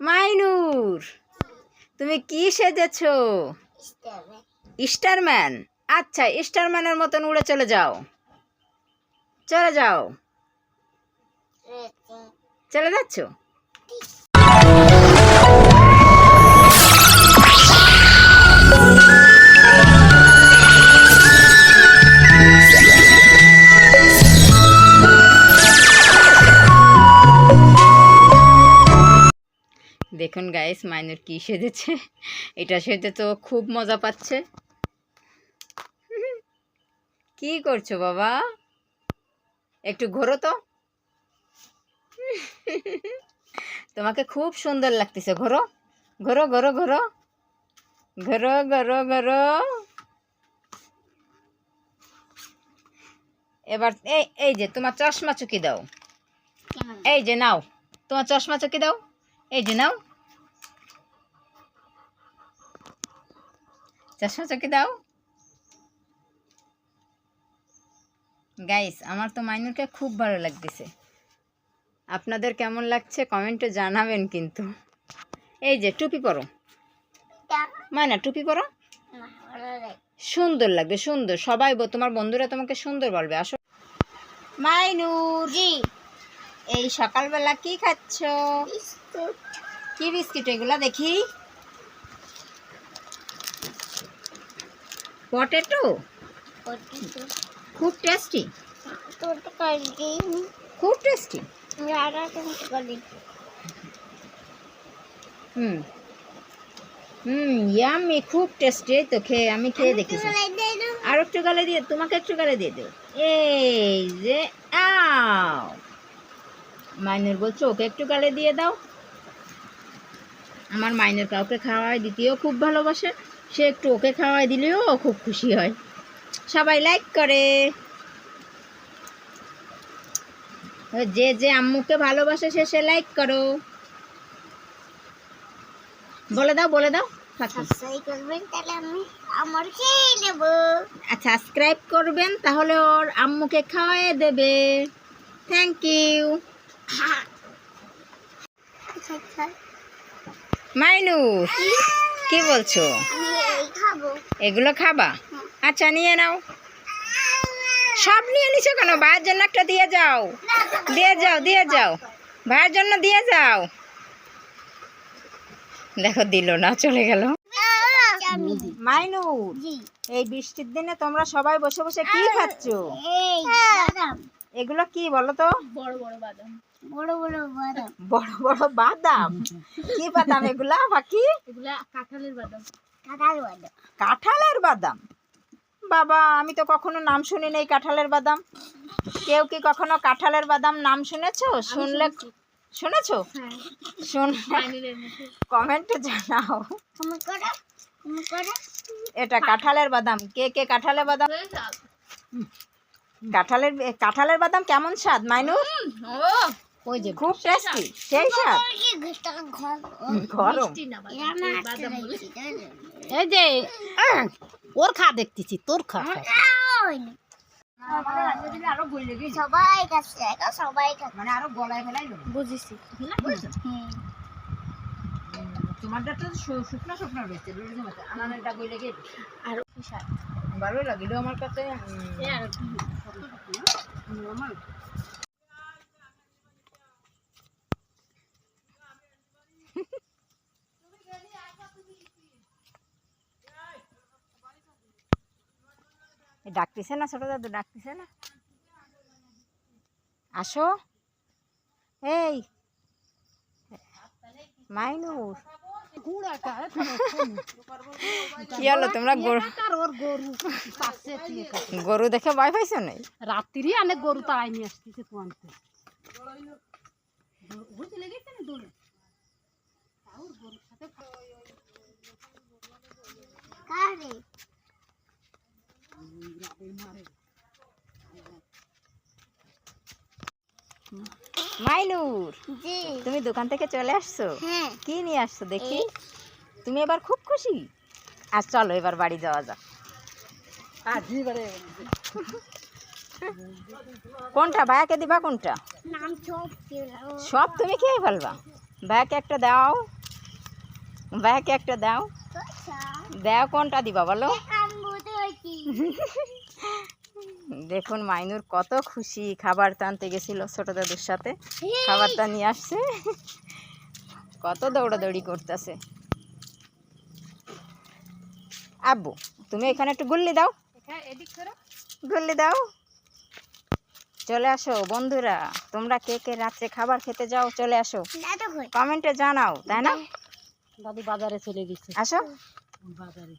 মাইনুর, তুমি কি সেজেছ? স্টারম্যান। আচ্ছা স্টারম্যানের মতন উড়ে চলে যাও। চলে যাও। চলে যাচ্ছ? দেখুন গাইস মাইনুর কি সেজেছে? এটা সেজে তো খুব মজা পাচ্ছে। কি করছ বাবা? একটু ঘোরো তো। তোমাকে খুব সুন্দর লাগতেছে ঘোরো। ঘোরো ঘোরো ঘোরো। ঘোরো ঘোরো ঘোরো। এবার এই এই যে তোমার চশমা চুকি দাও। এই যে নাও। তোমার চশমা চুকি দাও। এই যে নাও। চশমা চকি দাও। গাইস আমার তো মাইনুরকে খুব ভালো লাগতেছে। আপনাদের কেমন লাগছে কমেন্টে জানাবেন কিন্তু। এই যে টুপি পরো। মায়না টুপি পরো। সুন্দর লাগবে সুন্দর। সবাই ব- তোমার বন্ধুরা তোমাকে সুন্দর বলবে আসো। মাইনুর! এই সকালবেলা কি খাচ্ছ? কি বিস্কিট এগুলা দেখি? পটেটো খুব টেস্টি খুব টেস্টি হুম। হুম ইয়ামি খুব টেস্টি এই তো খেয়ে আমি খেয়ে দেখেছি আর একটু গালে দিয়ে তোমাকে একটু গালে দিয়ে দেবো। এই যে আও। মাইনের বলছো ওকে একটু গালে দিয়ে দাও। আমার মাইনের কাউকে খাওয়াই দিতেও খুব ভালোবাসে। সে একটু ওকে খাওয়াই দিলেও খুব খুশি হয়। সবাই লাইক করে। যে যে আম্মুকে ভালোবাসে সে সে লাইক করো। বলে দাও বলে দাও। আচ্ছা সাবস্ক্রাইব করবেন তাহলে ওর আম্মুকে খাওয়াই দেবে। থ্যাংক ইউ মাইনুর কি বলছো? এগুলো খাবা? আচ্ছা নিয়ে নাও। সব নিয়ে নিছো কেন? ভাইয়ের জন্য একটা দিয়ে যাও। দিয়ে যাও দিয়ে যাও। ভাইয়ের জন্য দিয়ে যাও। দেখো দিল না চলে গেল। আমি মাইনুর এই বৃষ্টির দিনে তোমরা সবাই বসে বসে কি খাচ্ছো? এগুলো কি বলো তো? বড় বড় বাদাম। বড় বড় বাদাম। বড় বড় বাদাম? কি বাদাম এগুলা বাকি? এগুলা কাঁঠালের বাদাম। কাঁঠাল বাদাম। কাঁঠালের বাদাম? বাবা আমি তো কখনো নাম শুনি নাই কাঁঠালের বাদাম। কেউ কি কখনো কাঁঠালের বাদাম নাম শুনেছো? শুনলে শুনেছো। হ্যাঁ। শুনলে কমেন্টে জানাও। এটা কাঁঠালের বাদাম। কে কে কাঁঠালের বাদাম? কাঁঠালের কাঁঠালের বাদাম কেমন স্বাদ মাইনু ওই যে খুব টেস্টি। সেই স্বাদ কি গরম। এই যে ওর খা দেখতেছি তোর খা। সবাই কাছে এটা সবাই কাছে মানে আরও গলায় ফেলাই বুঝেছি। হুম। তোমারটা তো শু- শুকনো শুকনো রয়েছে আনানেরটা বইলে গিয়ে আর ভালো লাগিল আমার কাছে। ডাকতেছে না ছোট দাদু ডাকতেছে না? আসো। এই। মাইনুর। কি হলো তোমরা গরু? আর ওর গরু পাশে দিয়ে খা। গরু দেখে ভয় পাইছো নাই রাত্রি আনে গরু তাড়াই নিয়ে আসতেছে কোয়ান্তে। কারে মাইনুর জি। তুমি দোকান থেকে চলে আসছো? হ্যাঁ। কি নিয়ে আসছো দেখি? তুমি এবার খুব খুশি? আর চলো এবার বাড়ি যাওয়া যাক। কোনটা? ভাইয়াকে দিবা কোনটা? নাম সব সব তুমি খেয়ে ফেলবা। ব্যাগ একটা দাও। ব্যাগ একটা দাও। দাও কোনটা দিবা বলো? দেখুন মাইনুর কত খুশি খাবার টানতে গেছিল ছোট দাদুর সাথে। খাবারটা নিয়ে আসছে। কত দৌড়াদৌড়ি করতেছে। আব্বু তুমি এখানে একটু গুল্লি দাও। গুল্লি দাও। চলে আসো বন্ধুরা তোমরা কে কে রাত্রে খাবার খেতে যাও চলে আসো। কমেন্টে জানাও তাই না? দাদু বাজারে চলে গেছে। আসো। বাজারে